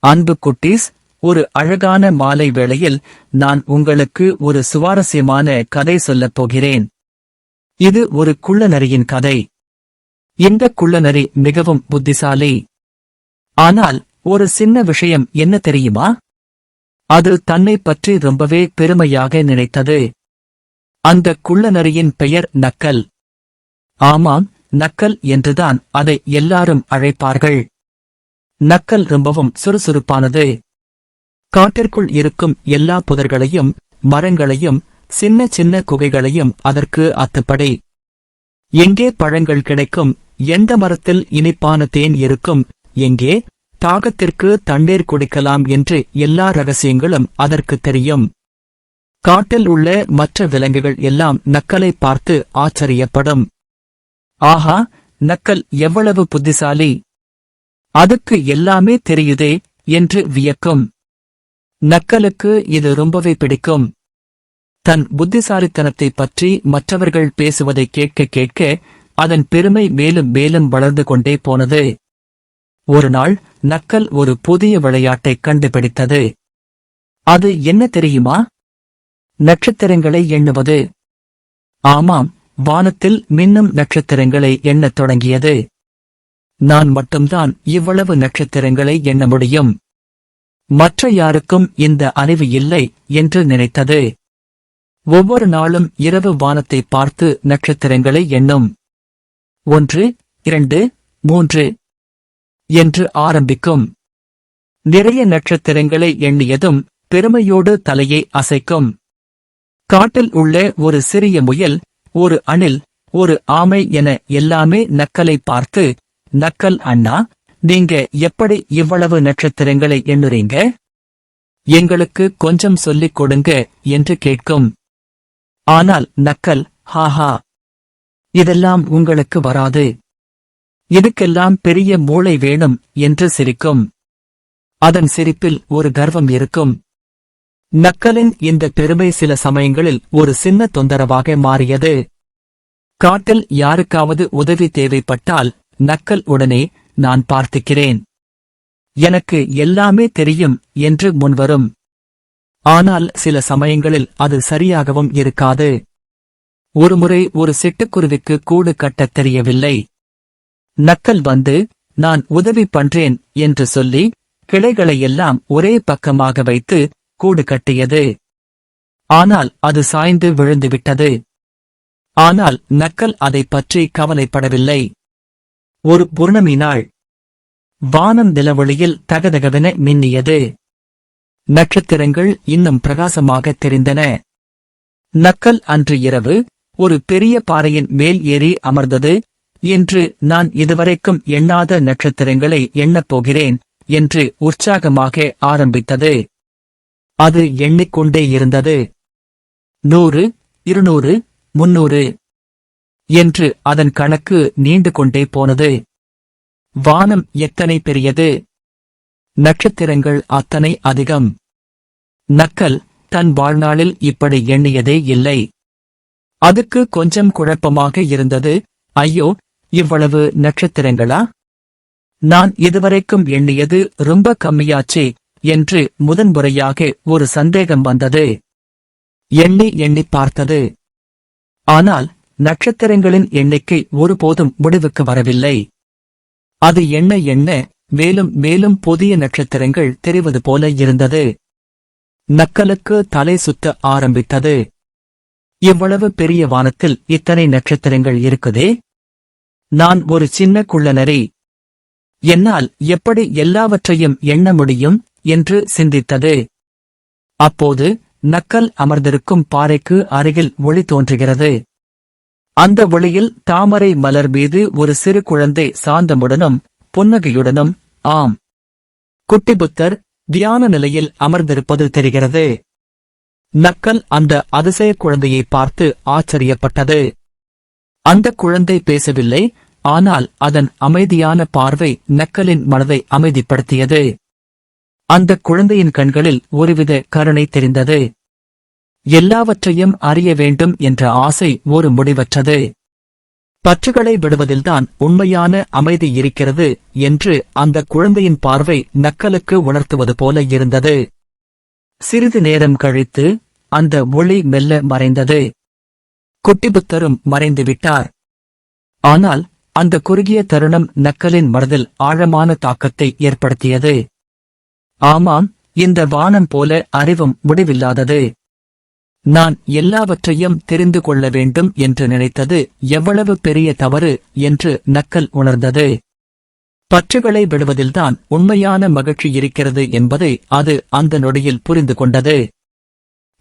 அன்பு குட்டீஸ் ஒரு அழகான மாலை வேளையில் நான் உங்களுக்கு ஒரு சுவாரஸ்யமான கதை சொல்லப் போகிறேன். இது ஒரு குள்ளநரியின் கதை. இந்த குள்ளநரி மிகவும் புத்திசாலி. ஆனால் ஒரு சின்ன விஷயம் என்ன தெரியுமா? அது தன்னை பற்றி ரொம்பவே பெருமையாக நினைத்தது. அந்த குள்ளநரியின் பெயர் நக்கல். ஆமாம் நக்கல் என்றுதான் அதை எல்லாரும் அழைப்பார்கள். நக்கல் ரொம்பவும் சுறுசுறுப்பானது. காட்டிற்குள் இருக்கும் எல்லா புதர்களையும் மரங்களையும் சின்ன சின்ன குகைகளையும் அதற்கு அத்துப்படை. எங்கே பழங்கள் கிடைக்கும் எந்த மரத்தில் இனிப்பான தேன் இருக்கும் எங்கே தாகத்திற்கு தண்ணீர் குடிக்கலாம் என்று எல்லா ரகசியங்களும் அதற்கு தெரியும். காட்டில் உள்ள மற்ற விலங்குகள் எல்லாம் நக்கலை பார்த்து ஆச்சரியப்படும். ஆஹா நக்கல் எவ்வளவு புத்திசாலி. அதுக்கு எல்லாமே தெரியுதே என்று வியக்கும். நக்கலுக்கு இது ரொம்பவே பிடிக்கும். தன் புத்திசாலித்தனத்தை பற்றி மற்றவர்கள் பேசுவதை கேட்க கேட்க அதன் பெருமை மேலும் மேலும் வளர்ந்து கொண்டே போனது. ஒரு நாள் நக்கல் ஒரு புதிய விளையாட்டை கண்டுபிடித்தது. அது என்ன தெரியுமா? நட்சத்திரங்களை எண்ணுவது. ஆமாம் வானத்தில் மின்னும் நட்சத்திரங்களை எண்ணத் தொடங்கியது. நான் மட்டும்தான் இவ்வளவு நட்சத்திரங்களை எண்ண முடியும். மற்ற யாருக்கும் இந்த அறிவு இல்லை என்று நினைத்தது. ஒவ்வொரு நாளும் இரவு வானத்தை பார்த்து நட்சத்திரங்களை எண்ணும். ஒன்று இரண்டு மூன்று என்று ஆரம்பிக்கும். நிறைய நட்சத்திரங்களை எண்ணியதும் பெருமையோடு தலையை அசைக்கும். காட்டில் உள்ள ஒரு சிறிய முயல் ஒரு அணில் ஒரு ஆமை என எல்லாமே நக்கலை பார்த்து நக்கல் அண்ணா நீங்க எப்படி இவ்வளவு நட்சத்திரங்களை எண்ணுறீங்க? எங்களுக்கு கொஞ்சம் சொல்லிக் கொடுங்க என்று கேட்கும். ஆனால் நக்கல் ஹாஹா. இதெல்லாம் உங்களுக்கு வராது. இதுக்கெல்லாம் பெரிய மூளை வேணும் என்று சிரிக்கும். அதன் சிரிப்பில் ஒரு கர்வம் இருக்கும். நக்கலின் இந்த பெருமை சில சமயங்களில் ஒரு சின்ன தொந்தரவாக மாறியது. காட்டில் யாருக்காவது உதவி தேவைப்பட்டால் நக்கல் உடனே நான் பார்த்துக்கிறேன். எனக்கு எல்லாமே தெரியும் என்று முன்வரும். ஆனால் சில சமயங்களில் அது சரியாகவும் இருக்காது. ஒருமுறை ஒரு சிட்டுக்குருவிக்கு கூடு கட்டத் தெரியவில்லை. நக்கல் வந்து நான் உதவி பண்றேன் என்று சொல்லி கிளைகளை எல்லாம் ஒரே பக்கமாக வைத்து கூடு கட்டியது. ஆனால் அது சாய்ந்து விழுந்துவிட்டது. ஆனால் நக்கல் அதைப் பற்றி கவலைப்படவில்லை. ஒரு புர்ணமி நாள் வானம் நிலவொளியில் தகதகவென மின்னியது. நட்சத்திரங்கள் இன்னும் பிரகாசமாக தெரிந்தன. நக்கல் அன்று இரவு ஒரு பெரிய பாறையின் மேல் ஏறி அமர்ந்தது. என்று நான் இதுவரைக்கும் எண்ணாத நட்சத்திரங்களை எண்ணப் போகிறேன் என்று உற்சாகமாக ஆரம்பித்தது. அது எண்ணிக்கொண்டே இருந்தது. நூறு இருநூறு முன்னூறு என்று அதன் கணக்கு நீண்டு கொண்டே போனது. வானம் எத்தனை பெரியது? நட்சத்திரங்கள் அத்தனை அதிகம். நக்கல் தன் வாழ்நாளில் இப்படி எண்ணியதே இல்லை. அதுக்கு கொஞ்சம் குழப்பமாக இருந்தது. ஐயோ இவ்வளவு நட்சத்திரங்களா? நான் இதுவரைக்கும் எண்ணியது ரொம்ப கம்மியாச்சே என்று முதன்முறையாக ஒரு சந்தேகம் வந்தது. எண்ணி எண்ணி பார்த்தது. ஆனால் நட்சத்திரங்களின் எண்ணிக்கை ஒருபோதும் முடிவுக்கு வரவில்லை. அது என்ன என்ன மேலும் மேலும் புதிய நட்சத்திரங்கள் தெரிவது போல இருந்தது. நக்கலுக்கு தலை சுத்த ஆரம்பித்தது. இவ்வளவு பெரிய வானத்தில் இத்தனை நட்சத்திரங்கள் இருக்குதே? நான் ஒரு சின்ன குள்ளநரி என்னால் எப்படி எல்லாவற்றையும் எண்ண முடியும் என்று சிந்தித்தது. அப்போது நக்கல் அமர்ந்திருக்கும் பாறைக்கு அருகில் ஒளி தோன்றுகிறது. அந்த ஒளியில் தாமரை மலர் மீது ஒரு சிறு குழந்தை சாந்தமுடனும் புன்னகையுடனும் ஆம். குட்டிபுத்தர் தியான நிலையில் அமர்ந்திருப்பது தெரிகிறது. நக்கல் அந்த அதிசய குழந்தையை பார்த்து ஆச்சரியப்பட்டது. அந்த குழந்தை பேசவில்லை ஆனால் அதன் அமைதியான பார்வை நக்கலின் மனதை அமைதிப்படுத்தியது. அந்த குழந்தையின் கண்களில் ஒருவித கருணை தெரிந்தது. எல்லாவற்றையும் அறிய வேண்டும் என்ற ஆசை ஒரு முடிவற்றது. பற்றுகளை விடுவதில்தான் உண்மையான அமைதி இருக்கிறது என்று அந்த குழந்தையின் பார்வை நக்கலுக்கு உணர்த்துவது போல இருந்தது. சிறிது நேரம் கழித்து அந்த ஒளி மெல்ல மறைந்தது. குட்டிபுத்தரும் மறைந்து விட்டார். ஆனால் அந்த குறுகிய தருணம் நக்கலின் மனதில் ஆழமான தாக்கத்தை ஏற்படுத்தியது. ஆமாம் இந்த வானம் போல அறிவும் முடிவில்லாதது. நான் எல்லாவற்றையும் தெரிந்து கொள்ள வேண்டும் என்று நினைத்தது எவ்வளவு பெரிய தவறு என்று நக்கல் உணர்ந்தது. பற்றுகளை விடுவதில்தான் உண்மையான மகிழ்ச்சி இருக்கிறது என்பதை அது அந்த நொடியில் புரிந்து கொண்டது.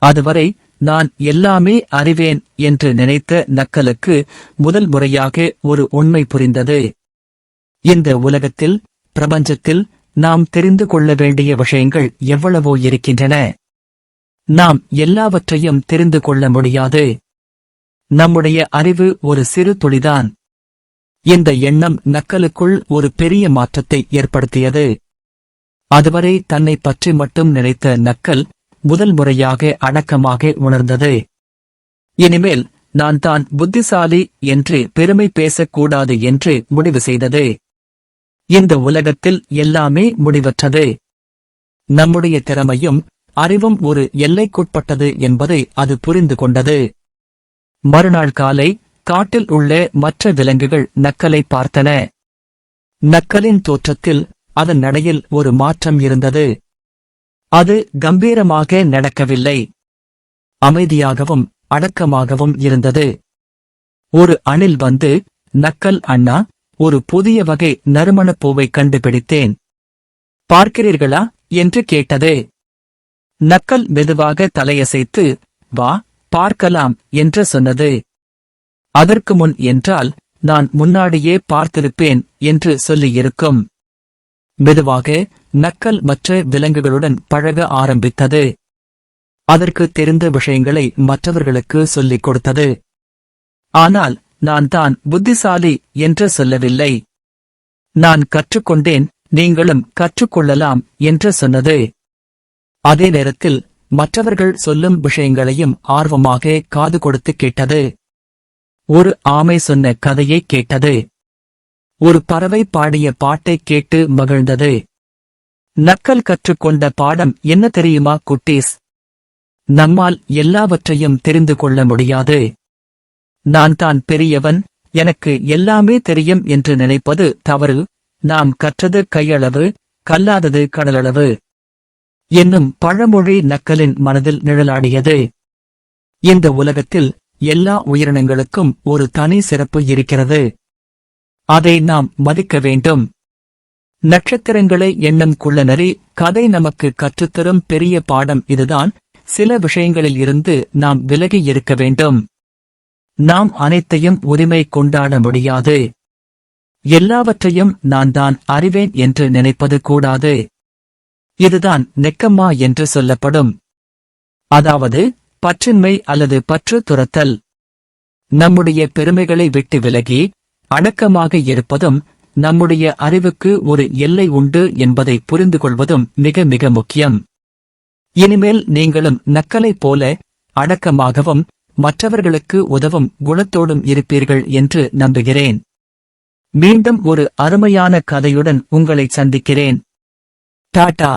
அதுவரை நான் எல்லாமே அறிவேன் என்று நினைத்த நக்கலுக்கு முதல் முறையாக ஒரு உண்மை புரிந்தது. இந்த உலகத்தில் பிரபஞ்சத்தில் நாம் தெரிந்து கொள்ள வேண்டிய விஷயங்கள் எவ்வளவோ இருக்கின்றன. நாம் எல்லாவற்றையும் தெரிந்து கொள்ள முடியாது. நம்முடைய அறிவு ஒரு சிறு துளிதான். இந்த எண்ணம் நக்கலுக்குள் ஒரு பெரிய மாற்றத்தை ஏற்படுத்தியது. அதுவரை தன்னை பற்றி மட்டும் நினைத்த நக்கல் முதல் முறையாக அடக்கமாக உணர்ந்தது. இனிமேல் நான் தான் புத்திசாலி என்று பெருமை பேசக்கூடாது என்று முடிவு செய்தது. இந்த உலகத்தில் எல்லாமே முடிவற்றது. நம்முடைய திறமையும் அறிவும் ஒரு எல்லைக்குட்பட்டது என்பதை அது புரிந்து கொண்டது மறுநாள் காலை காட்டில் உள்ள மற்ற விலங்குகள் நக்கலை பார்த்தன. நக்கலின் தோற்றத்தில் அதன் நடையில் ஒரு மாற்றம் இருந்தது. அது கம்பீரமாக நடக்கவில்லை. அமைதியாகவும் அடக்கமாகவும் இருந்தது. ஒரு அணில் வந்து நக்கல் அண்ணா ஒரு புதிய வகை நறுமணப் பூவை கண்டுபிடித்தேன். பார்க்கிறீர்களா? என்று கேட்டது. நக்கல் மெதுவாக தலையசைத்து வா பார்க்கலாம் என்று சொன்னது. அதற்கு முன் என்றால் நான் முன்னாடியே பார்த்திருப்பேன் என்று சொல்லியிருக்கும். மெதுவாக நக்கல் மற்ற விலங்குகளுடன் பழக ஆரம்பித்தது. அதற்கு தெரிந்த விஷயங்களை மற்றவர்களுக்கு சொல்லிக் கொடுத்தது. ஆனால் நான் தான் புத்திசாலி என்று சொல்லவில்லை. நான் கற்றுக்கொண்டேன் நீங்களும் கற்றுக்கொள்ளலாம் என்று சொன்னது. அதே நேரத்தில் மற்றவர்கள் சொல்லும் விஷயங்களையும் ஆர்வமாக காது கொடுத்து கேட்டது. ஒரு ஆமை சொன்ன கதையை கேட்டது. ஒரு பறவை பாடிய பாட்டை கேட்டு மகிழ்ந்தது. நக்கல் கற்றுக்கொண்ட பாடம் என்ன தெரியுமா குட்டீஸ்? நம்மால் எல்லாவற்றையும் தெரிந்து கொள்ள முடியாது. நான் தான் பெரியவன் எனக்கு எல்லாமே தெரியும் என்று நினைப்பது தவறு. நாம் கற்றது கையளவு கல்லாதது கடலளவு. என்னும் பழமொழி நக்கலின் மனதில் நிழலாடியது. இந்த உலகத்தில் எல்லா உயிரினங்களுக்கும் ஒரு தனி சிறப்பு இருக்கிறது. அதை நாம் மதிக்க வேண்டும். நட்சத்திரங்களை எண்ணம் குள்ளநரி கதை நமக்கு கற்றுத்தரும் பெரிய பாடம் இதுதான். சில விஷயங்களில் இருந்து நாம் விலகி இருக்க வேண்டும். நாம் அனைத்தையும் உரிமை கொண்டாட முடியாது. எல்லாவற்றையும் நான் தான் அறிவேன் என்று நினைப்பது கூடாது. இதுதான் நெக்கம்மா என்று சொல்லப்படும். அதாவது பற்றின்மை அல்லது பற்று துரத்தல். நம்முடைய பெருமைகளை விட்டு விலகி அடக்கமாக இருப்பதும் நம்முடைய அறிவுக்கு ஒரு எல்லை உண்டு என்பதை புரிந்து கொள்வதும் மிக மிக முக்கியம். இனிமேல் நீங்களும் நக்கலைப் போல அடக்கமாகவும் மற்றவர்களுக்கு உதவும் குணத்தோடும் இருப்பீர்கள் என்று நம்புகிறேன். மீண்டும் ஒரு அருமையான கதையுடன் உங்களை சந்திக்கிறேன். டாடா!